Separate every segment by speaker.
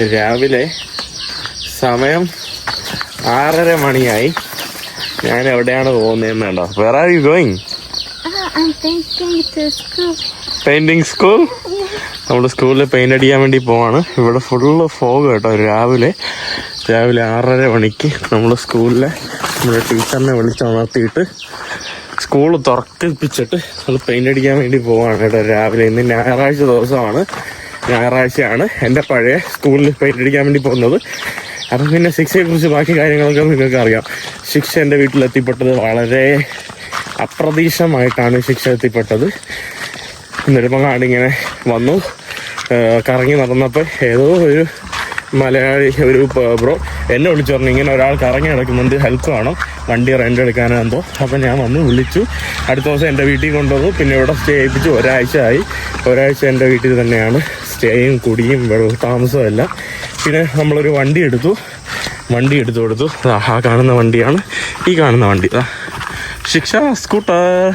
Speaker 1: രാവിലെ സമയം ആറര മണിയായി. ഞാൻ എവിടെയാണ് പോകുന്നതെന്ന് കണ്ടോ. Where are you going. Painting school നമ്മൾ സ്കൂളിൽ പെയിന്റ് അടിക്കാൻ വേണ്ടി പോവാണ്. ഇവിടെ ഫുള്ള് ഫോഗ് കേട്ടോ രാവിലെ. രാവിലെ ആറര മണിക്ക് നമ്മൾ സ്കൂളിലെ നമ്മുടെ ടീച്ചറിനെ വിളിച്ചുണർത്തിയിട്ട് സ്കൂൾ തുറക്കിപ്പിച്ചിട്ട് നമ്മൾ പെയിന്റ് അടിക്കാൻ വേണ്ടി പോവാണ് കേട്ടോ രാവിലെ. ഇന്ന് ഞായറാഴ്ച ദിവസമാണ്. ഞായറാഴ്ചയാണ്. എന്റെ പഴയ സ്കൂളിൽ പെയിന്റ് വേണ്ടി പോകുന്നത്. അപ്പം പിന്നെ ശിക്ഷയെക്കുറിച്ച് ബാക്കി കാര്യങ്ങളൊക്കെ നിങ്ങൾക്ക് അറിയാം. ശിക്ഷ എന്റെ വീട്ടിലെത്തിപ്പെട്ടത് വളരെ അപ്രതീക്ഷമായിട്ടാണ് ശിക്ഷ എത്തിപ്പെട്ടത്. നെടുമങ്ങാട് ഇങ്ങനെ വന്നു. കറങ്ങി നടന്നപ്പോൾ ഏതോ ഒരു മലയാളി ഒരു ബ്രോ എന്നെ വിളിച്ചു പറഞ്ഞു ഇങ്ങനെ ഒരാൾ കറങ്ങി കിടക്കുന്നുണ്ട് ഹെൽപ്പ് വേണം. വണ്ടി റെന്റ് എടുക്കാനെന്തോ അപ്പം ഞാൻ വന്ന് വിളിച്ചു. അടുത്ത ദിവസം എന്റെ വീട്ടിൽ കൊണ്ടുവന്നു. പിന്നെ ഇവിടെ സ്റ്റേ ചെയ്യിപ്പിച്ചു. ഒരാഴ്ച ആയി. ഒരാഴ്ച എന്റെ വീട്ടിൽ തന്നെയാണ് സ്റ്റേയും കുടിയും വെള്ളവും താമസവും എല്ലാം. പിന്നെ നമ്മളൊരു വണ്ടി എടുത്തു. വണ്ടി എടുത്തു കൊടുത്തു. ആ കാണുന്ന വണ്ടിയാണ്. ഈ കാണുന്ന വണ്ടി. ശിക്ഷ സ്കൂട്ടർ.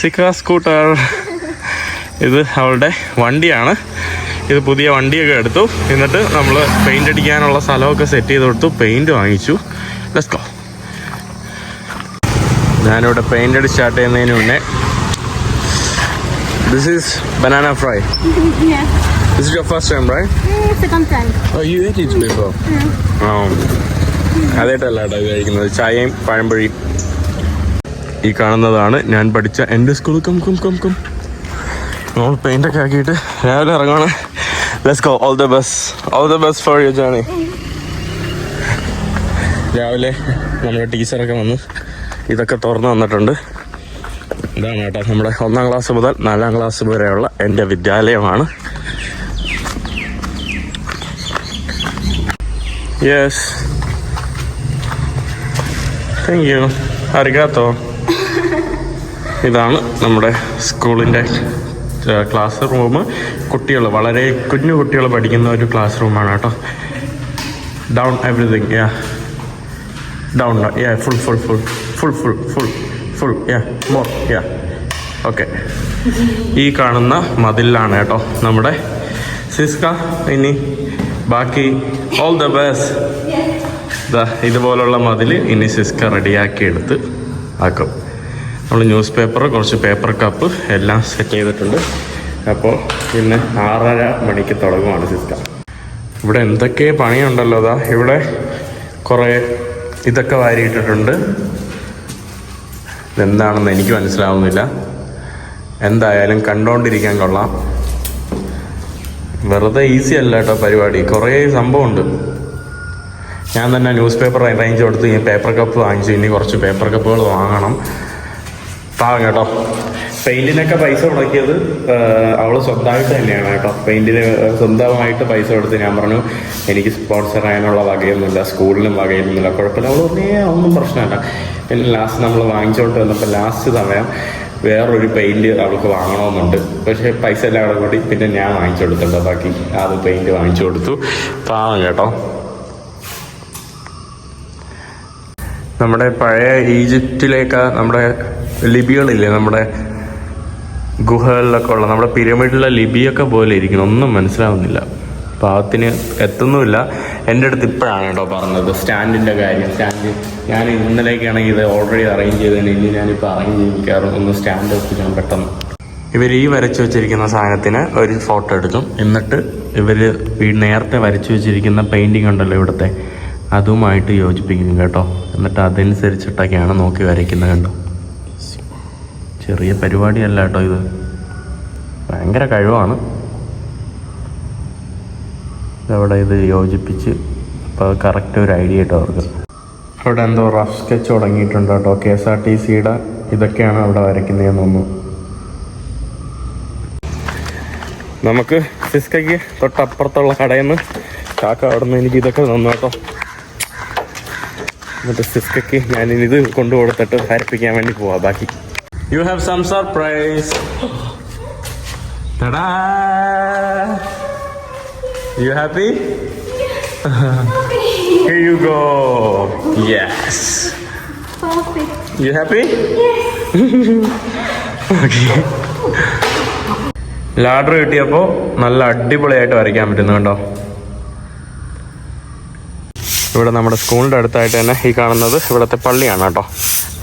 Speaker 1: Zika scooter. ഇത് അവളുടെ വണ്ടിയാണ്. ഇത് പുതിയ വണ്ടിയൊക്കെ എടുത്തു. എന്നിട്ട് നമ്മൾ പെയിന്റ് അടിക്കാനുള്ള സ്ഥലമൊക്കെ സെറ്റ് ചെയ്ത് കൊടുത്തു. പെയിന്റ് വാങ്ങിച്ചു. ഗോ ഞാനിവിടെ പെയിന്റ് അടി സ്റ്റാർട്ട് ചെയ്യുന്നതിന് മുന്നേ this is banana fry. This is your first time right
Speaker 2: Eh, second time.
Speaker 1: Oh you ate it before ആ അതായിട്ടല്ല കേട്ടോ ഇത് കഴിക്കുന്നത്. ചായയും പഴംപൊഴിയും ഈ കാണുന്നതാണ്. ഞാൻ പഠിച്ച എന്റെ school come come come come നമ്മൾ പെയിന്റൊക്കെ ആക്കിയിട്ട് രാവിലെ ഇറങ്ങണം. Let's go all the bus all the bus for you journey രാവിലെ നമ്മുടെ ടീച്ചറൊക്കെ വന്ന് ഇതൊക്കെ തുറന്നു വന്നിട്ടുണ്ട് ഇതാണ് കേട്ടോ നമ്മുടെ ഒന്നാം ക്ലാസ് മുതൽ നാലാം ക്ലാസ് വരെയുള്ള എന്റെ വിദ്യാലയമാണ്. Yes thank you അറിയാത്തോ? ഇതാണ് നമ്മുടെ സ്കൂളിന്റെ ക്ലാസ് റൂം കുട്ടികൾ വളരെ കുഞ്ഞു കുട്ടികൾ പഠിക്കുന്ന ഒരു ക്ലാസ് റൂമാണ് കേട്ടോ. Down everything yeah down yeah full full full full full full full yeah more yeah okay ഈ കാണുന്ന മതിലാണ് കേട്ടോ നമ്മുടെ സിസ്ക. ഇനി ബാക്കി ഓൾ ദ ബെസ്റ്റ് ഇതുപോലുള്ള മതിൽ ഇനി സിസ്ക റെഡിയാക്കി എടുത്ത് ആക്കും. നമ്മൾ ന്യൂസ് പേപ്പർ കുറച്ച് പേപ്പർ കപ്പ് എല്ലാം സെറ്റ് ചെയ്തിട്ടുണ്ട്. അപ്പോൾ പിന്നെ ആറര മണിക്ക് തുടങ്ങുവാണ് സിസ്റ്റം ഇവിടെ എന്തൊക്കെ പണിയുണ്ടല്ലോ അതാ ഇവിടെ കുറേ ഇതൊക്കെ വാരിയിട്ടിട്ടുണ്ട്. ഇതെന്താണെന്ന് എനിക്ക് മനസ്സിലാവുന്നില്ല. എന്തായാലും കണ്ടോണ്ടിരിക്കാൻ കൊള്ളാം. വെറുതെ ഈസി അല്ല കേട്ടോ പരിപാടി. കുറേ സംഭവമുണ്ട്. ഞാൻ തന്നെ ന്യൂസ് പേപ്പർ അറേഞ്ച് കൊടുത്ത് ഈ പേപ്പർ കപ്പ് വാങ്ങിച്ചു. ഇനി കുറച്ച് പേപ്പർ കപ്പുകൾ വാങ്ങണം. പാവം കേട്ടോ. പെയിന്റിനൊക്കെ പൈസ മുടക്കിയത് അവൾ സ്വന്തമായിട്ട് തന്നെയാണ് കേട്ടോ. പെയിന്റിന് സ്വന്തമായിട്ട് പൈസ കൊടുത്ത് ഞാൻ പറഞ്ഞു എനിക്ക് സ്പോൺസർ ആയാനുള്ള വകയൊന്നുമില്ല സ്കൂളിലും വകയൊന്നുമില്ല കുഴപ്പമില്ല. അവൾ ഒന്നേ ഒന്നും പ്രശ്നമല്ല. പിന്നെ ലാസ്റ്റ് നമ്മൾ വാങ്ങിച്ചുകൊണ്ട് വന്നപ്പോൾ ലാസ്റ്റ് സമയം വേറൊരു പെയിന്റ് അവൾക്ക് വാങ്ങണമെന്നുണ്ട് പക്ഷേ പൈസ എല്ലാം അവിടെ കൂടി പിന്നെ ഞാൻ വാങ്ങിച്ചു കൊടുത്തുണ്ടോ ബാക്കി അത് പെയിന്റ് വാങ്ങിച്ചു കൊടുത്തു. പാവം കേട്ടോ. നമ്മുടെ പഴയ ഈജിപ്തിലേക്ക് നമ്മുടെ ലിപികളില്ലേ നമ്മുടെ ഗുഹകളിലൊക്കെ ഉള്ള നമ്മുടെ പിരമിഡിലെ ലിപിയൊക്കെ പോലെ ഇരിക്കുന്നു. ഒന്നും മനസ്സിലാവുന്നില്ല. പാവത്തിന് എത്തുന്നുമില്ല. എന്റെ അടുത്ത് ഇപ്പോഴാണ് കേട്ടോ പറഞ്ഞത് സ്റ്റാൻഡിന്റെ കാര്യം. സ്റ്റാൻഡ് ഞാൻ ഇന്നലേക്കാണെങ്കിൽ ഇത് ഓൾറെഡി അറേഞ്ച് ചെയ്തതിന് ഇനി ഞാനിപ്പോൾ അറേഞ്ച് ചെയ്യിക്കാറ്. ഒന്ന് സ്റ്റാൻഡ് എത്തിക്കാൻ പെട്ടെന്ന്. ഇവർ ഈ വരച്ചു വെച്ചിരിക്കുന്ന സാധനത്തിന് ഒരു ഫോട്ടോ എടുക്കും എന്നിട്ട് ഇവർ നേരത്തെ വരച്ചു വെച്ചിരിക്കുന്ന പെയിന്റിങ് ഉണ്ടല്ലോ ഇവിടുത്തെ. അതുമായിട്ട് യോജിപ്പിക്കും കേട്ടോ. എന്നിട്ട് അതനുസരിച്ചിട്ടൊക്കെയാണ് നോക്കി വരയ്ക്കുന്നത് കണ്ടോ. ചെറിയ പരിപാടിയല്ല കേട്ടോ ഇത്. ഭയങ്കര കഴിവാണ്. അവിടെ ഇത് യോജിപ്പിച്ച് അപ്പോൾ കറക്റ്റ് ഒരു ഐഡിയ കേട്ടോ അവർക്ക്. അവിടെ എന്തോ റഫ് സ്കെച്ച് തുടങ്ങിയിട്ടുണ്ട്? കേട്ടോ കെ എസ് ആർ ടി സിയുടെ ഇതൊക്കെയാണ് അവിടെ വരയ്ക്കുന്നതെന്ന് തോന്നുന്നു. നമുക്ക് സിസ്കയ്ക്ക് തൊട്ടപ്പുറത്തുള്ള കടയിൽ നിന്ന് കാക്ക അവിടെ നിന്ന് എനിക്ക് ഇതൊക്കെ തന്നു കേട്ടോ. എന്നിട്ട് സിസ്കയ്ക്ക് ഇത് കൊണ്ടു കൊടുത്തിട്ട് ഹരിപ്പിക്കാൻ വേണ്ടി പോവാം. ബാക്കി you have some surprise you happy Here you go. Yes.
Speaker 2: Perfect.
Speaker 1: You happy? okay. Ladder കിട്ടിയപ്പോൾ നല്ല അടിപൊളിയായിട്ട് വരയ്ക്കാൻ പറ്റുന്നു കണ്ടോ ഇവിടെ നമ്മുടെ സ്കൂളിന്റെ അടുത്തായിട്ട് തന്നെ ഈ കാണുന്നത് ഇവിടുത്തെ പള്ളിയാണ് കേട്ടോ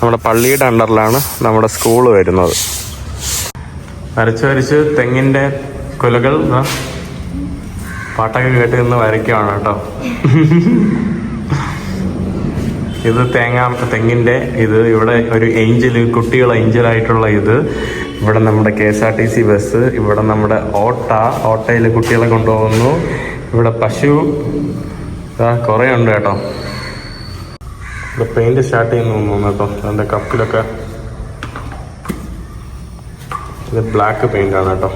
Speaker 1: നമ്മുടെ പള്ളിയുടെ അണ്ടറിലാണ് നമ്മുടെ സ്കൂൾ വരുന്നത്. വരച്ച് വരച്ച് തെങ്ങിന്റെ കുലകൾ പാട്ടൊക്കെ കേട്ട് നിന്ന് വരയ്ക്കുവാണ് കേട്ടോ. ഇത് തേങ്ങ തെങ്ങിന്റെ ഇത് ഇവിടെ ഒരു ഏഞ്ചൽ കുട്ടികൾ ഏഞ്ചലായിട്ടുള്ള ഇത്. ഇവിടെ നമ്മുടെ K S R T C bus ഇവിടെ നമ്മുടെ ഓട്ട ഓട്ടയിൽ കുട്ടികളെ കൊണ്ടുപോകുന്നു. ഇവിടെ പശു കുറേ ഉണ്ട് കേട്ടോ. ഇവിടെ പെയിന്റ് സ്റ്റാർട്ട് ചെയ്യുന്നു തോന്നുന്നു കേട്ടോ. അതിന്റെ കപ്പിലൊക്കെ ഇത് ബ്ലാക്ക് പെയിന്റ് ആണ് കേട്ടോ.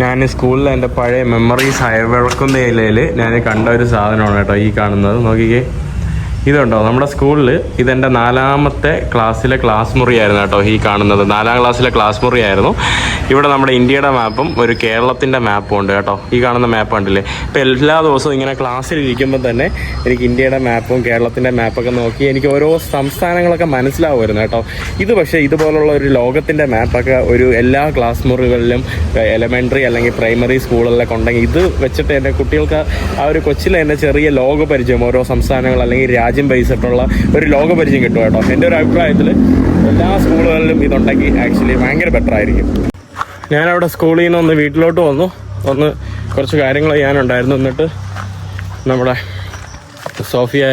Speaker 1: ഞാൻ സ്കൂളിൽ എന്റെ പഴയ മെമ്മറീസ് അയവിളക്കുന്ന ഇലയിൽ ഞാൻ കണ്ട ഒരു സാധനമാണ് കേട്ടോ ഈ കാണുന്നത്. നോക്കിക്കേ. ഇതുണ്ടോ? നമ്മുടെ സ്കൂളിൽ ഇതെന്റെ നാലാമത്തെ ക്ലാസ്സിലെ ക്ലാസ് മുറിയായിരുന്നു കേട്ടോ ഈ കാണുന്നത്. നാലാം ക്ലാസ്സിലെ ക്ലാസ് മുറിയായിരുന്നു. ഇവിടെ നമ്മുടെ ഇന്ത്യയുടെ മാപ്പും ഒരു കേരളത്തിന്റെ മാപ്പും ഉണ്ട് കേട്ടോ. ഈ കാണുന്ന മാപ്പ് ഉണ്ടല്ലേ ഇപ്പം എല്ലാ ദിവസവും ഇങ്ങനെ ക്ലാസ്സിൽ ഇരിക്കുമ്പോൾ തന്നെ എനിക്ക് ഇന്ത്യയുടെ മാപ്പും കേരളത്തിന്റെ മാപ്പൊക്കെ നോക്കി എനിക്ക് ഓരോ സംസ്ഥാനങ്ങളൊക്കെ മനസ്സിലാവുമായിരുന്നു കേട്ടോ. ഇത് പക്ഷേ ഇതുപോലുള്ള ഒരു ലോകത്തിന്റെ മാപ്പൊക്കെ ഒരു എല്ലാ ക്ലാസ് മുറികളിലും എലമെന്ററി അല്ലെങ്കിൽ പ്രൈമറി സ്കൂളിലൊക്കെ ഉണ്ടെങ്കിൽ ഇത് വെച്ചിട്ട് എന്റെ കുട്ടികൾക്ക് ആ ഒരു കൊച്ചിലെ എന്റെ ചെറിയ ലോക പരിചയം ഓരോ സംസ്ഥാനങ്ങൾ അല്ലെങ്കിൽ ബേസിട്ടുള്ള ഒരു ലോകപരിചയം കിട്ടും കേട്ടോ. എന്റെ ഒരു അഭിപ്രായത്തിൽ എല്ലാ സ്കൂളുകളിലും ഇതുണ്ടെങ്കിൽ ആക്ച്വലി ഭയങ്കര ബെറ്റർ ആയിരിക്കും. ഞാനവിടെ സ്കൂളിൽ നിന്ന് ഒന്ന് വീട്ടിലോട്ട് വന്നു. ഒന്ന് കുറച്ച് കാര്യങ്ങൾ ചെയ്യാനുണ്ടായിരുന്നു. എന്നിട്ട് നമ്മുടെ സോഫിയ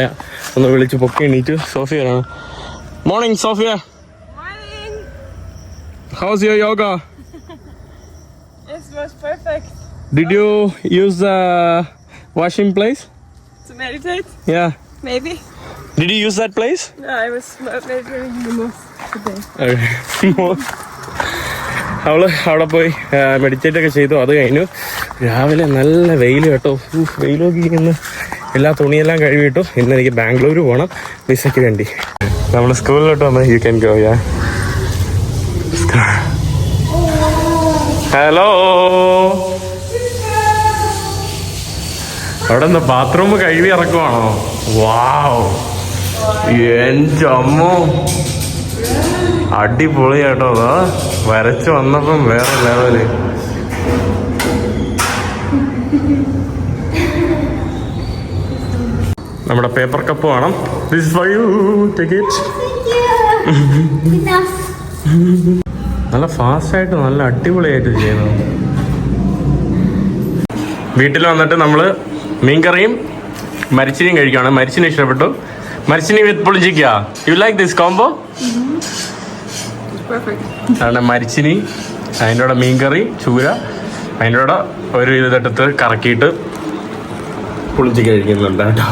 Speaker 1: ഒന്ന് വിളിച്ച് പൊക്കി എണീറ്റ്. Sofia morning Sofia! How's your yoga
Speaker 3: It was perfect.
Speaker 1: Did you use the washing place
Speaker 3: to meditate,
Speaker 1: yeah
Speaker 3: maybe.
Speaker 1: Did you use that place?
Speaker 3: No, I was meditating the most today.
Speaker 1: അവൾ അവിടെ പോയി meditate ഒക്കെ ചെയ്തു. അത് കഴിഞ്ഞു. രാവിലെ നല്ല വെയിൽ കേട്ടോ. ഊഫ്, വെയിലൊക്കെ ഇരിക്കുന്നു. എല്ലാ തുണിയെല്ലാം കഴുകിയിട്ടു ഇന്ന് എനിക്ക് ബാംഗ്ലൂർ പോകണം വിസയ്ക്ക് വേണ്ടി. നമ്മൾ സ്കൂളിലോട്ട് വന്ന് you can go yeah hello അവിടെ നിന്ന് ബാത്റൂം കഴുകി ഇറക്കുവാണോ? വാവ് എന്റെ അമ്മോ അടിപൊളി കേട്ടോ അതാ. വരച്ച് വന്നപ്പം വേറെ ലെവൽ. നമ്മുടെ പേപ്പർ കപ്പ് വേണം this for you take it. നല്ല ഫാസ്റ്റ് ആയിട്ട് നല്ല അടിപൊളിയായിട്ട് ചെയ്യുന്നു. വീട്ടിൽ വന്നിട്ട് നമ്മൾ മീൻകറിയും മരിച്ചിനിയും കഴിക്കുകയാണ് മരിച്ചിനി ഇഷ്ടപ്പെട്ടു. മരിച്ചിനി വിത്ത് പുളിഞ്ചിക്ക യു ലൈക്ക് ദിസ് കോംബോ. അതാണ് മരിച്ചിനി അതിന്റെ കൂടെ മീൻകറി ചൂര അതിന്റെ കൂടെ ഒരു ഇതെടുത്ത് കറക്കിയിട്ട് പുളിച്ച് കഴിക്കുന്നുണ്ട് കേട്ടോ.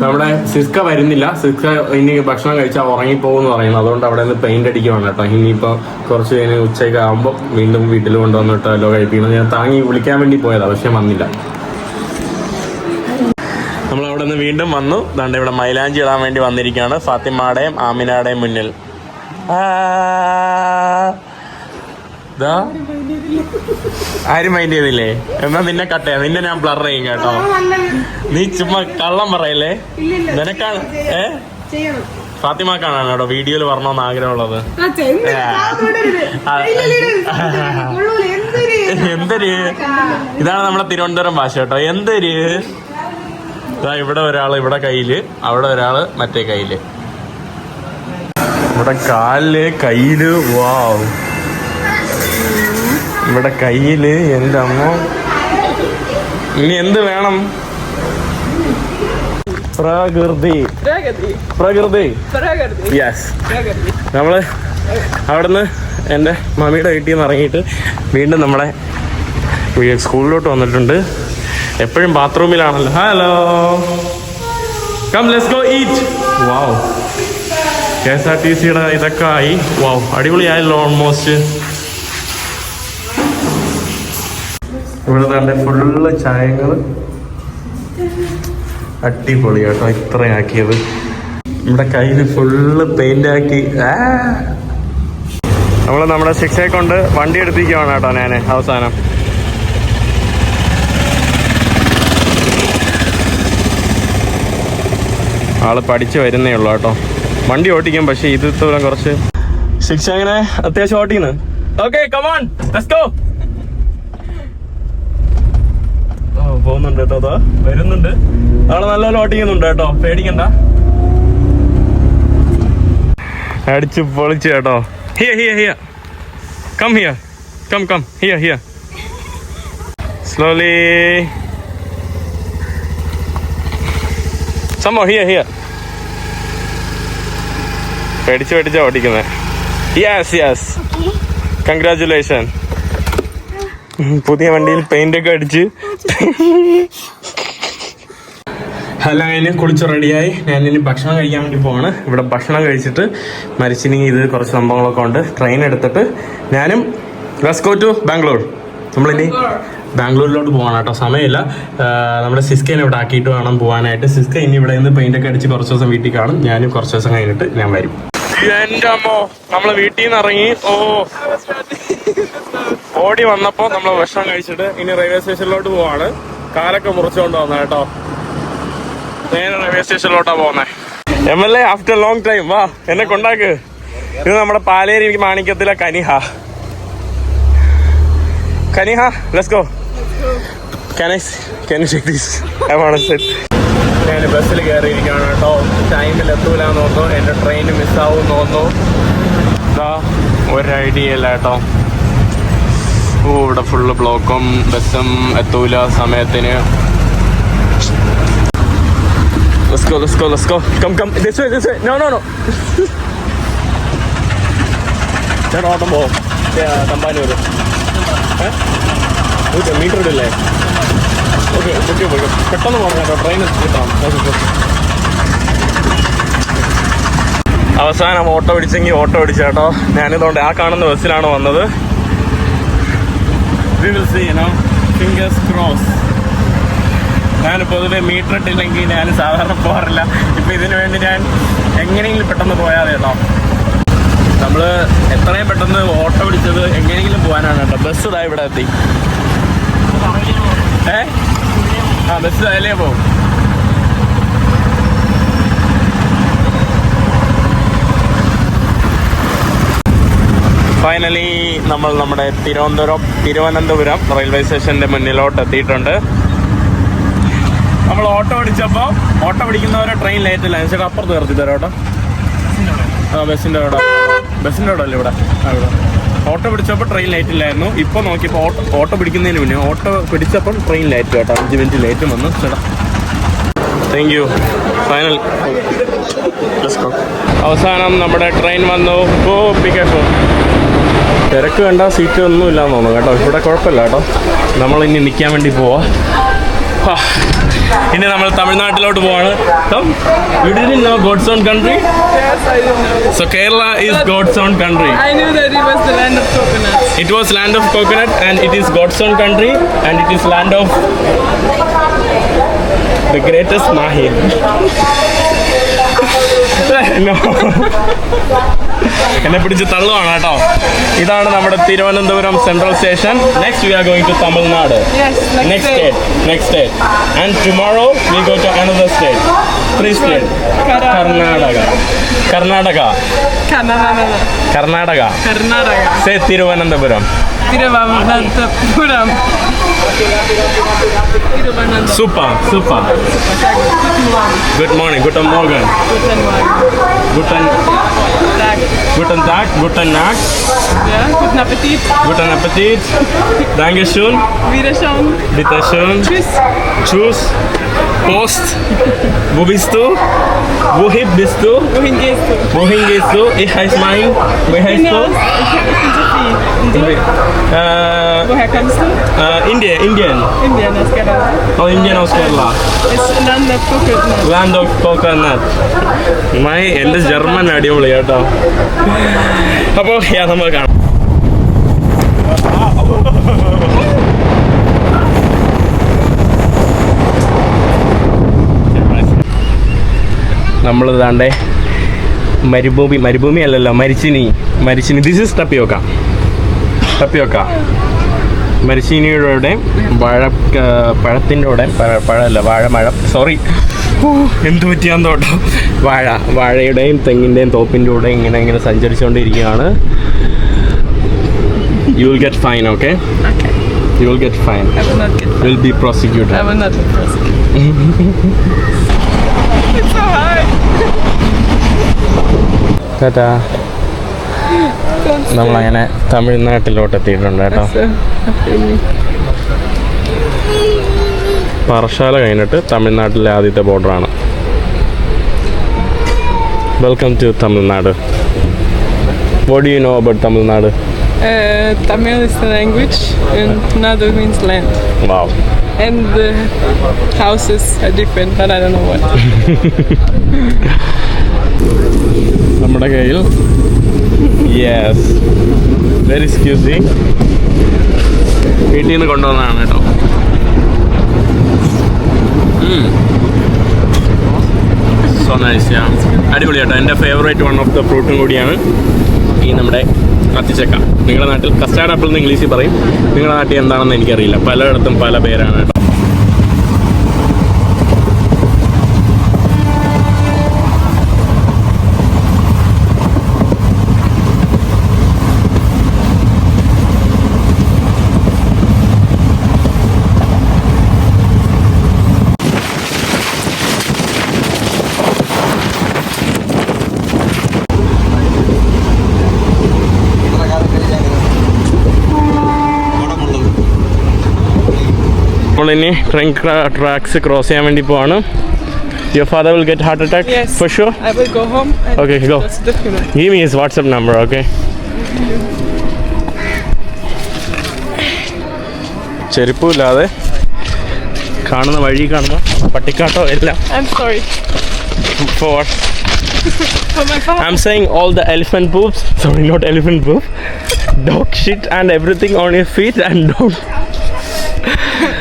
Speaker 1: നമ്മുടെ സിസ്ക വരുന്നില്ല. സിസ്ക ഇനി ഭക്ഷണം കഴിച്ചാൽ ഉറങ്ങിപ്പോകുമെന്ന് പറയുന്നത് അതുകൊണ്ട് അവിടെ നിന്ന് പെയിന്റ് അടിക്കുവാണ് കേട്ടോ. ഇനിയിപ്പോൾ കുറച്ച് കഴിഞ്ഞ് ഉച്ചയ്ക്ക് ആകുമ്പോൾ വീണ്ടും വീട്ടിൽ കൊണ്ടുവന്നിട്ടല്ലോ കഴിപ്പിക്കണം. ഞാൻ താങ്ങി വിളിക്കാൻ വേണ്ടി പോയതാണ് പക്ഷെ വന്നില്ല. നമ്മൾ വീണ്ടും വന്നു. ദാണ്ട് ഇവിടെ മൈലാഞ്ചി ഇടാൻ വേണ്ടി വന്നിരിക്കുകയാണ്. ഫാത്തിമാടെയും ആമിനയുടെയും മുന്നിൽ. ആരും മൈൻഡ് ചെയ്തില്ലേ? എന്നാ നിന്നെ കട്ടയാ നിന്നെ ഞാൻ ബ്ലർ ചെയ്യും കേട്ടോ. നീ ചുമ്മാ കള്ളം പറയല്ലേ? നിനക്കാണ് ഏ? ഫാത്തിമാക്കാണോ കേട്ടോ വീഡിയോയിൽ വരണമെന്ന് ആഗ്രഹമുള്ളത്. എന്തൊരു ഇതാണ് നമ്മുടെ തിരുവനന്തപുരം ഭാഷ കേട്ടോ. എന്തൊരു ഇതാ ഇവിടെ ഒരാൾ ഇവിടെ കയ്യിൽ അവിടെ ഒരാൾ മറ്റേ കയ്യിൽ. ഇവിടെ കാലിൽ കയ്യിൽ വാവ്. ഇവിടെ കയ്യിൽ എന്റെ അമ്മ. ഇനി എന്ത് വേണം? പ്രകൃതി.
Speaker 3: പ്രകൃതി.
Speaker 1: യെസ് നമ്മൾ അവിടുന്ന് എന്റെ മമ്മിയുടെ വീട്ടിൽ നിന്ന് ഇറങ്ങിയിട്ട് വീണ്ടും നമ്മളെ വീ- സ്കൂളിലോട്ട് വന്നിട്ടുണ്ട്. എപ്പോഴും ബാത്റൂമിലാണല്ലോ. Hello. Come let's go eat wow K S R T സിയുടെ ഇതൊക്കെ ആയി വാവ് അടിപൊളിയായല്ലോ ഓൾമോസ്റ്റ് ഇവിടെ തന്നെ ഫുള്ള് ചായങ്ങൾ അടിപൊളി കേട്ടോ ഇത്രയാക്കിയത്. നമ്മുടെ കയ്യിൽ ഫുള്ള് പെയിന്റ് ആക്കി. നമ്മൾ നമ്മുടെ ശിക്ഷയെ കൊണ്ട് വണ്ടി എടുപ്പിക്കുവാണ് കേട്ടോ ഞാൻ അവസാനം. ആൾ പഠിച്ചു വരുന്നേ ഉള്ളൂ കേട്ടോ. വണ്ടി ഓട്ടിക്കും പക്ഷെ ഇത് ദൂരം കുറച്ച് ശിക്ഷ അങ്ങനെ അത്യാവശ്യം ഓട്ടിക്കുന്നു. Okay come on let's go പോകുന്നുണ്ട് കേട്ടോ അതോ. വരുന്നുണ്ട്. ആൾ നല്ലപോലെ ഓട്ടിക്കുന്നുണ്ട് കേട്ടോ. പേടിക്കണ്ട. അടിച്ച് പൊളിച്ച് കേട്ടോ. ഹിയ ഹിയ ഹിയ കം ഹിയ കം കം ഹിയ ഹിയ സ്ലോലി സംഭവം ഹിയ ഹിയ പേടിച്ച് പേടിച്ചാ ഓടിക്കുന്നത് യെസ് യെസ് കൺഗ്രാചുലേഷൻ പുതിയ വണ്ടിയിൽ പെയിന്റ് ഒക്കെ അടിച്ച്. ഹലോ അതിന് കുളിച്ച് റെഡിയായി ഞാൻ ഇനി ഭക്ഷണം കഴിക്കാൻ വേണ്ടി പോവാണ്. ഇവിടെ ഭക്ഷണം കഴിച്ചിട്ട് മരിച്ചിനി ഇത് കുറച്ച് സംഭവങ്ങളൊക്കെ ഉണ്ട്. ട്രെയിൻ എടുത്തിട്ട് ഞാനും റെസ്കോ ടു ബാംഗ്ലൂർ നമ്മളിനി ബാംഗ്ലൂരിലോട്ട് പോകണം കേട്ടോ. സമയമില്ല. നമ്മുടെ സിസ്കേനെ ഇവിടെ ആക്കിയിട്ട് വേണം പോകാനായിട്ട് സിസ്ക ഇനി ഇവിടെ നിന്ന് പെയിന്റ് ഒക്കെ അടിച്ച് കുറച്ച് ദിവസം വീട്ടിൽ കാണും. ഞാനും കുറച്ച് ദിവസം കഴിഞ്ഞിട്ട് ഞാൻ വരും. എന്റെ അമ്മോ വീട്ടിൽ നിന്ന് ഇറങ്ങി. ഓ. ഓടി വന്നപ്പോ നമ്മൾ ഭക്ഷണം കഴിച്ചിട്ട് ഇനി റെയിൽവേ സ്റ്റേഷനിലോട്ട് പോവാണ്. കാലൊക്കെ മുറിച്ചുകൊണ്ട് വന്ന കേട്ടോ. നേരെ റെയിൽവേ സ്റ്റേഷനിലോട്ടാ പോകുന്നേ M L A after long time വാ എന്നെ കൊണ്ടാക്ക്. ഇത് നമ്മുടെ Paleri മാണിക്യത്തിലെ Kaniha. Kaniha let's go Can I can you take this? I want to sit. ഞാൻ ബസ്സിൽ കയറിയിരിക്കുകയാണ് കേട്ടോ ടൈമിൽ എത്തൂലെന്ന് തോന്നുന്നു എന്റെ ട്രെയിൻ മിസ്സാവും തോന്നുന്നു ഇതാ ഒരു ഐഡിയ ഇല്ല കേട്ടോ ഓ ഇവിടെ ഫുള്ള് ബ്ലോക്കും ബസ്സും എത്തൂല സമയത്തിന് Let's go, let's go, let's go. Come, come. This way, this way. No, no, no. ഞാൻ ഓട്ടം പോവും തമ്പാനൂർ ഏഹ് മീറ്റർ ഇടില്ലേ? ഓക്കെ ഓക്കെ ഓക്കെ പെട്ടെന്ന് പോകണം കേട്ടോ. ട്രെയിൻ കിട്ടാം അവസാനം ഓട്ടോ പിടിച്ചെങ്കിൽ ഓട്ടോ പിടിച്ചു കേട്ടോ. ഞാനിതുകൊണ്ട് ആ കാണുന്ന ബസ്സിലാണ് വന്നത്. ഞാൻ പൊതുവെ മീറ്റർ ഇട്ടില്ലെങ്കിൽ ഞാൻ സാധാരണ പോകാറില്ല. ഇപ്പം ഇതിനു വേണ്ടി ഞാൻ എങ്ങനെയെങ്കിലും പെട്ടെന്ന് പോയാൽ കേട്ടോ. നമ്മൾ എത്രയും പെട്ടെന്ന് ഓട്ടോ പിടിച്ചത് എങ്ങനെയെങ്കിലും പോകാനാണ് കേട്ടോ. ബസ് ഇതാ ഇവിടെ എത്തി. ഏ? ആ ബസ് അതിലേ പോകും ഫൈനലി നമ്മൾ നമ്മുടെ തിരുവനന്തപുരം തിരുവനന്തപുരം റെയിൽവേ സ്റ്റേഷന്റെ മുന്നിലോട്ട് എത്തിയിട്ടുണ്ട്. നമ്മൾ ഓട്ടോ പിടിച്ചപ്പോൾ ഓട്ടോ പിടിക്കുന്നവരെ ട്രെയിൻ ലേറ്റ് ഇല്ല ചേട്ടാ അപ്പുറത്ത് നിർത്തി തരാം ഓട്ടോ ആ ബസ്സിന്റെ അവിടെ. ബസ്സിന്റെ അല്ലേ ഇവിടെ? ആ ഇവിടെ. ഓട്ടോ പിടിച്ചപ്പോൾ ട്രെയിൻ ലൈറ്റ് ഇല്ലായിരുന്നു. ഇപ്പോൾ നോക്കിയപ്പോൾ ഓട്ടോ ഓട്ടോ പിടിക്കുന്നതിന് മുന്നേ ഓട്ടോ പിടിച്ചപ്പം ട്രെയിൻ ലൈറ്റ് കേട്ടോ. അഞ്ച് മിനിറ്റ് ലേറ്റ് വന്നു. ചേട്ടാ. താങ്ക് യു ഫൈനൽ അവസാനം നമ്മുടെ ട്രെയിൻ വന്നു. ഓ പിക്കോ തിരക്ക് കണ്ട സീറ്റ് ഒന്നും ഇല്ലാന്ന് തോന്നുന്നു കേട്ടോ. ഇവിടെ കുഴപ്പമില്ല കേട്ടോ. നമ്മൾ ഇനി നിൽക്കാൻ വേണ്ടി പോവാ. ഇനി നമ്മൾ തമിഴ്നാട്ടിലോട്ട് പോവാണ്. God's own country so Kerala is God's own country it was land of coconut and it is God's own country and it is land of the greatest മാഹിയ എന്നെ പിടിച്ച് തള്ളുവാണ് കേട്ടോ. ഇതാണ് നമ്മുടെ Thiruvananthapuram central station next we are going to Tamil Nadu next. State next state and tomorrow we go to another state three state Karnataka Karnataka Karnataka
Speaker 3: Karnataka.
Speaker 1: Say Thiruvananthapuram
Speaker 3: Tiruvananthapuram.
Speaker 1: Super, super. Good morning, guten Morgen. Guten,
Speaker 3: Tag.
Speaker 1: guten Tag, guten Nacht,
Speaker 3: Ja, guten Appetit.
Speaker 1: guten Appetit. Dankeschön,
Speaker 3: Wiederschauen.
Speaker 1: bitteschön.
Speaker 3: Tschüss.
Speaker 1: Tschüss. Post. Wo bist du? Wohin bist du?
Speaker 3: Wohin gehst du?
Speaker 1: Wohin gehst du? Ich heiße mein. Wie heißt du?
Speaker 3: Woher kommst du?
Speaker 1: äh, Indien, Indien.
Speaker 3: Indien, aus Kerala.
Speaker 1: Oh, Indien aus Kerala.
Speaker 3: It's land of coconut.
Speaker 1: Land of coconut. My എന്റെ German അടിപൊളി കേട്ടോ അപ്പോൾ നമ്മൾ കാണാം നമ്മൾ ഇതാണ്ടേ മരുഭൂമി മരുഭൂമി അല്ലല്ലോ മരിച്ചിനി മരിച്ചിനി ദിസ് ഇസ് ടപ്പിയോക്ക ടപ്പിയോക്ക മരിശീനിയുടെ വാഴ പഴത്തിന്റെ കൂടെ പഴമല്ല വാഴമഴ. സോറി എന്ത് പറ്റിയാന്ന് തോട്ടോ വാഴ വാഴയുടെയും തെങ്ങിന്റെയും തോപ്പിന്റെ കൂടെ ഇങ്ങനെ ഇങ്ങനെ സഞ്ചരിച്ചുകൊണ്ടിരിക്കുകയാണ്. You will get fine okay you will get fine
Speaker 3: will be prosecutor get
Speaker 1: നമ്മളങ്ങനെ തമിഴ്നാട്ടിലോട്ട് എത്തിയിട്ടുണ്ട് കേട്ടോ പറശാല കഴിഞ്ഞിട്ട് തമിഴ്നാട്ടിലെ ആദ്യത്തെ ബോർഡറാണ്. Welcome to Tamil Nadu. What you know about Tamil Nadu?
Speaker 3: Uh, Tamil is the language and Nadu means land.
Speaker 1: Wow
Speaker 3: And the houses are different, but I don't know what.
Speaker 1: നമ്മുടെ കയ്യിൽ yes very സ്ക്യൂസി വീട്ടിൽ നിന്ന് കൊണ്ടുവന്നതാണ് കേട്ടോ. So nice അടിപൊളി കേട്ടോ. എന്റെ favourite one of the ഫ്രൂട്ടും കൂടിയാണ് ഈ നമ്മുടെ കത്തിച്ചക്ക നിങ്ങളുടെ നാട്ടിൽ കസ്റ്റാർഡ് ആപ്പിൾ എന്ന് ഇംഗ്ലീഷിൽ പറയും. നിങ്ങളുടെ നാട്ടിൽ എന്താണെന്ന് എനിക്കറിയില്ല. പലയിടത്തും പല പേരാണ് കേട്ടോ. ഇപ്പോൾ ഇനി ട്രെയിൻ ട്രാക്സ് ക്രോസ് ചെയ്യാൻ വേണ്ടി പോവാണ്. Your father will get heart attack for sure
Speaker 3: okay go
Speaker 1: give me his WhatsApp number okay ചെരുപ്പില്ലാതെ കാണുന്ന വഴി കാണുന്ന പട്ടിക്കാട്ടോ എല്ലാം.
Speaker 3: For
Speaker 1: I'm saying all the elephant poops, sorry not elephant poop, dog shit and everything on your feet and don't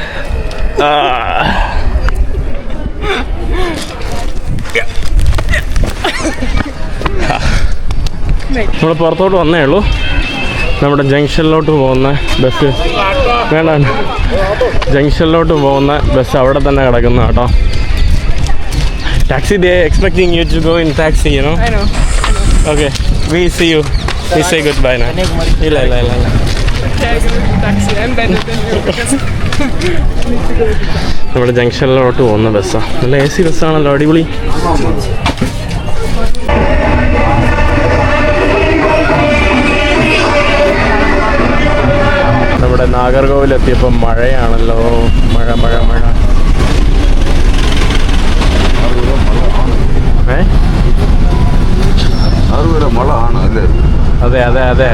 Speaker 1: നമ്മൾ പുറത്തോട്ട് വന്നേ ഉള്ളൂ. നമ്മുടെ ജംഗ്ഷനിലോട്ട് പോകുന്ന ബസ്. വേണ്ട. ജംഗ്ഷനിലോട്ട് പോകുന്ന ബസ് അവിടെ തന്നെ കിടക്കുന്നു കേട്ടോ. Taxi they expecting you to go in taxi you know. Okay we see you we say good bye നാ ഇല്ല ഇല്ല ഇല്ല ഇല്ല. നമ്മുടെ ജംഗ്ഷനിലോട്ട് പോകുന്ന ബസ്സാണ് നല്ല എ സി ബസ്സാണല്ലോ അടിപൊളി. നമ്മുടെ നാഗർകോവിൽ എത്തിയപ്പോൾ മഴയാണല്ലോ. മഴ മഴ മഴ. ഏ?
Speaker 4: അതുവരെ മഴ ആണ് അല്ലേ?
Speaker 1: അതെ അതെ അതെ.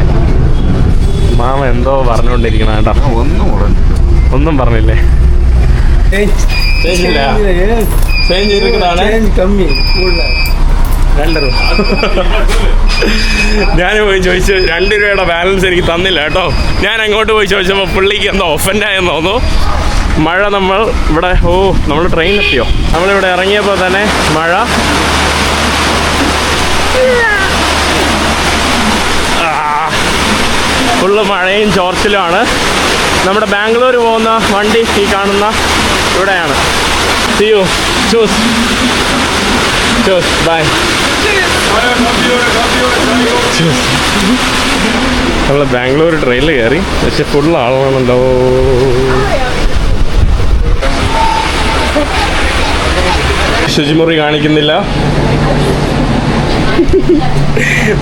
Speaker 1: മാമ എന്തോ പറഞ്ഞുകൊണ്ടിരിക്കണം കേട്ടോ.
Speaker 4: ഒന്നും
Speaker 1: ഒന്നും പറഞ്ഞില്ലേ? കമ്മി ഞാൻ പോയി ചോദിച്ചു രണ്ട് രൂപയുടെ ബാലൻസ് എനിക്ക് തന്നില്ല കേട്ടോ. ഞാൻ അങ്ങോട്ട് പോയി ചോദിച്ചപ്പോൾ പുള്ളിക്ക് എന്തോ ഒഫൻഡായെന്ന് തോന്നുന്നു. മഴ നമ്മൾ ഇവിടെ ഓ നമ്മൾ ട്രെയിനിലെത്തിയോ നമ്മളിവിടെ ഇറങ്ങിയപ്പോൾ തന്നെ മഴ. ഫുള്ള് മഴയും ചോർച്ചിലുമാണ്. നമ്മുടെ ബാംഗ്ലൂർ പോകുന്ന വണ്ടി ഈ കാണുന്ന ഇവിടെയാണ്. See choose choose bye Bangalore ട്രെയിനിൽ കയറി. പക്ഷെ ഫുൾ ആളാണല്ലോ. ശുചിമുറി കാണിക്കുന്നില്ല.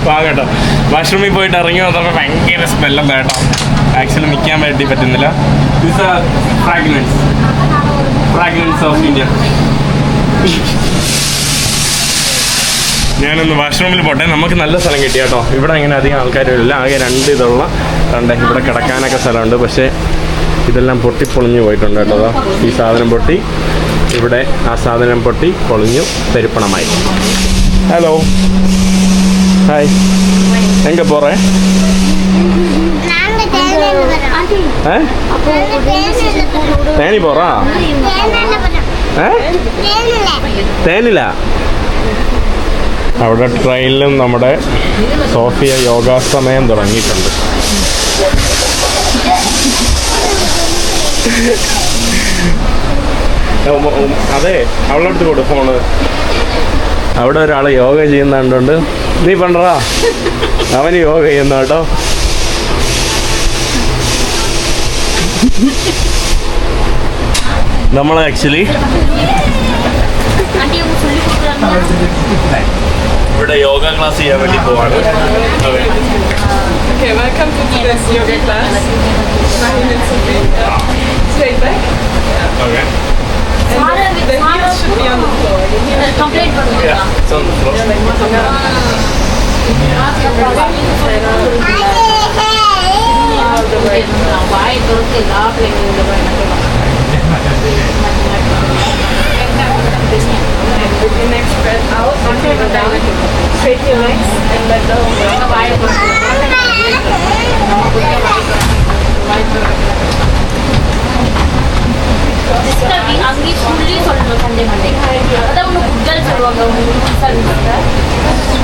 Speaker 1: പാകട്ടോ വാഷ്റൂമിൽ പോയിട്ട് ഇറങ്ങി വന്നപ്പോൾ ഭയങ്കര സ്മെല്ലും കേട്ടോ? ആക്ച്വലി നിൽക്കാൻ വേണ്ടി പറ്റുന്നില്ല. This are fragrance fragrance of India ഞാനൊന്ന് വാഷ്റൂമിൽ പോട്ടെ. നമുക്ക് നല്ല സ്ഥലം കിട്ടി കേട്ടോ ഇവിടെ അങ്ങനെ അധികം ആൾക്കാരില്ല. ആകെ രണ്ട് ഇതുള്ള രണ്ട് ഇവിടെ കിടക്കാനൊക്കെ സ്ഥലമുണ്ട്. പക്ഷേ ഇതെല്ലാം പൊട്ടി പൊളിഞ്ഞു പോയിട്ടുണ്ട് കേട്ടോ ഈ സാധനം പൊട്ടി ഇവിടെ ആ സാധനം പൊട്ടി പൊളിഞ്ഞു തരിപ്പണമായി ഹലോ ഹായ് എങ്ക പോറേ? തേനി പോറാ തേനില. അവിടെ ട്രെയിനിലും നമ്മുടെ സോഫിയ യോഗാസമയം തുടങ്ങിയിട്ടുണ്ട്. അതെ അവളടുത്ത് കൊടു ഫോണ്. അവിടെ ഒരാൾ യോഗ ചെയ്യുന്നുണ്ട് നീ പണ്ടറാ? അവന് യോഗ ചെയ്യുന്ന കേട്ടോ. നമ്മൾ ആക്ച്വലി ഇവിടെ യോഗ ക്ലാസ് ചെയ്യാൻ വേണ്ടി പോവാണ്
Speaker 3: complete have the right now. Why don't they
Speaker 2: love like in the right
Speaker 3: With your neck spread out, okay, down, straighten your legs and let the whole body. Right ಅಂಗಿ fully ಸ್ವಲ್ಪ Sunday Monday ಅದ ಅವನು ಗುಡ್ಡಲ್ಲಿ ಸಲುವಾಗ ಸಲ್ತಾರೆ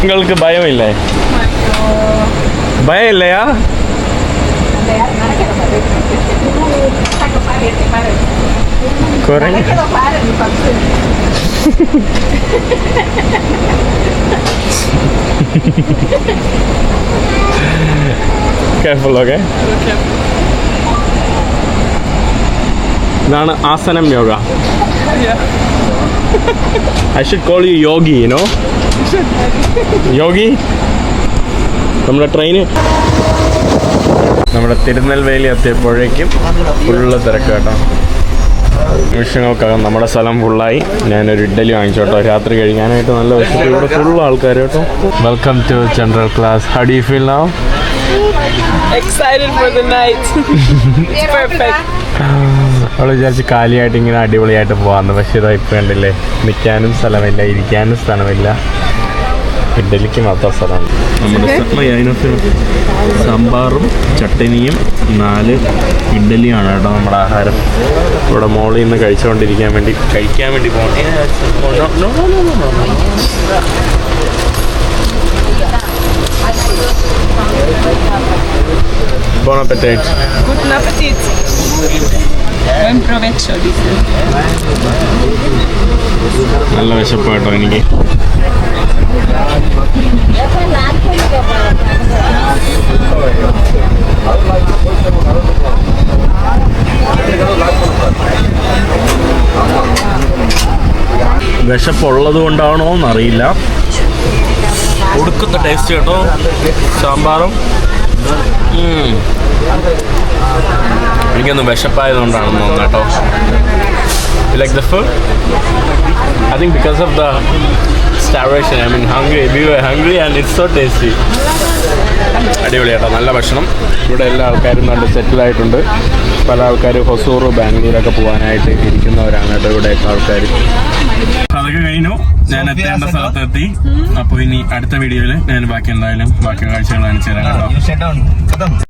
Speaker 1: നിങ്ങൾക്ക് ഭയമില്ലേ? ഭയമില്ലയാ? കുറെ കേർഫുൾ okay ഇതാണ് ആസനം yoga. I should call you yogi you know yogi നമ്മുടെ ട്രെയിന് നമ്മുടെ തിരുനെൽവേലി എത്തിയപ്പോഴേക്കും ഫുള്ള് തിരക്ക് കേട്ടോ. നിമിഷങ്ങൾക്കകം നമ്മുടെ സ്ഥലം ഫുള്ളായി ഞാനൊരു ഇഡ്ഡലി വാങ്ങിച്ചു കേട്ടോ. രാത്രി കഴിക്കാനായിട്ട് നല്ല വിശപ്പ്. ഇവിടെ ഫുൾ ആൾക്കാർ കേട്ടോ. Welcome to general class how do you feel now
Speaker 3: Excited for the night. it's perfect.
Speaker 1: അവൾ വിചാരിച്ച് കാലിയായിട്ട് ഇങ്ങനെ അടിപൊളിയായിട്ട് പോകാമെന്ന് പക്ഷേ ഇതാ ഇപ്പം കണ്ടില്ലേ നിൽക്കാനും സ്ഥലമില്ല ഇരിക്കാനും സ്ഥലമില്ല. ഇഡ്ഡലിക്ക് മാത്രം സ്ഥലമാണ്. നമ്മുടെ അതിനകത്ത് സാമ്പാറും ചട്ടനിയും നാല് ഇഡ്ഡലിയാണ് കേട്ടോ നമ്മുടെ ആഹാരം. ഇവിടെ മോളിൽ നിന്ന് കഴിച്ചുകൊണ്ടിരിക്കാൻ വേണ്ടി കഴിക്കാൻ വേണ്ടി പോകണം. ബോണപ്പറ്റേറ്റ്
Speaker 3: Guten Appetit. Buen provecho, dice.
Speaker 1: നല്ല വിശപ്പ് കേട്ടോ എനിക്ക് വിശപ്പുള്ളത് കൊണ്ടാണോ എന്നറിയില്ല ഒടുക്കത്തെ ടേസ്റ്റ് കേട്ടോ സാമ്പാറും. എനിക്കൊന്ന് വിശപ്പായതുകൊണ്ടാണെന്ന് തോന്നുന്നു കേട്ടോ. Like the food think because of the starvation I mean hungry B were hungry and it's so tasty അടിപൊളിയാട്ടോ നല്ല ഭക്ഷണം. ഇവിടെ എല്ലാ ആൾക്കാരും നല്ല സെറ്റിൽ ആയിട്ടുണ്ട്. പല ആൾക്കാർ ഹൊസൂർ ബാംഗ്ലൂരൊക്കെ പോകാനായിട്ട് ഇരിക്കുന്നവരാണ് കേട്ടോ ഇവിടെയൊക്കെ ആൾക്കാർ അതൊക്കെ കഴിഞ്ഞു. ഞാൻ എത്തേണ്ട സ്ഥലത്ത് എത്തി അപ്പോൾ ഇനി അടുത്ത വീഡിയോയിൽ ഞാൻ ബാക്കി എന്തായാലും ബാക്കി കാഴ്ചകൾ കാണിച്ചു തരാം കേട്ടോ